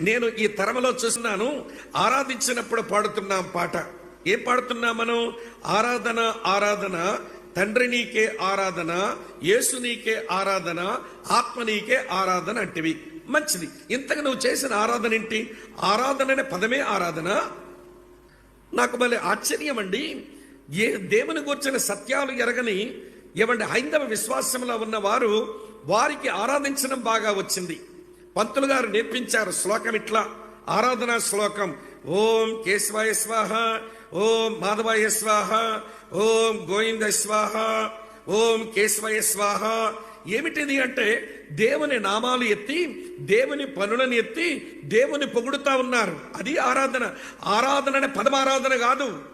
నేను ఈ తరమలో చూస్తున్నాను ఆరాధించినప్పుడు పాడుతున్నాం పాట. ఏం పాడుతున్నాం మనం? ఆరాధన ఆరాధన తండ్రి నీకే ఆరాధన యేసు నీకే ఆరాధన ఆత్మ నీకే ఆరాధన అంటివి. మంచిది. ఇంతగా నువ్వు చేసిన ఆరాధన ఏంటి? ఆరాధన అనే పదమే ఆరాధన. నాకు మళ్ళీ ఆశ్చర్యం అండి. ఏ దేవుని గురించిన సత్యాలు ఎరగని ఏమంటే హైందవ విశ్వాసంలో ఉన్న వారు వారికి ఆరాధించడం బాగా వచ్చింది. పంతులు గారు నేర్పించారు శ్లోకం ఇట్లా. ఆరాధనా శ్లోకం. ఓం కేశవాయ స్వాహ ఓం మాధవాయ స్వాహ ఓం గోవింద స్వాహ ఓం కేశవాయ స్వాహ. ఏమిటిది అంటే దేవుని నామాలు ఎత్తి దేవుని పనులను ఎత్తి దేవుని పొగుడుతా ఉన్నారు. అది ఆరాధన. ఆరాధన అనే పదమారాధన కాదు.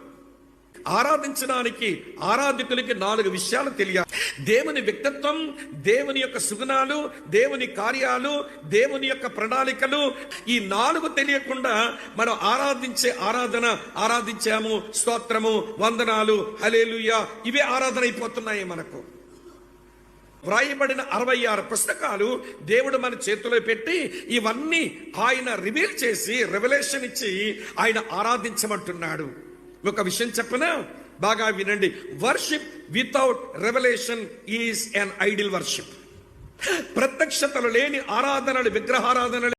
ఆరాధించడానికి ఆరాధకులకి నాలుగు విషయాలు తెలియాలి. దేవుని వ్యక్తిత్వం దేవుని యొక్క సుగుణాలు దేవుని కార్యాలు దేవుని యొక్క ప్రణాళికలు ఈ నాలుగు తెలియకుండా మనం ఆరాధించే ఆరాధన ఆరాధించాము స్తోత్రము వందనాలు హలేలుయ ఇవే ఆరాధన అయిపోతున్నాయి మనకు. వ్రాయబడిన అరవై ఆరు పుస్తకాలు దేవుడు మన చేతిలో పెట్టి ఇవన్నీ ఆయన రివీల్ చేసి రెవల్యూషన్ ఇచ్చి ఆయన ఆరాధించమంటున్నాడు. ఒక విషయం చెప్పనా? బాగా వినండి. Worship without revelation is an idol worship ప్రత్యక్షతలు లేని ఆరాధనలు విగ్రహారాధనలు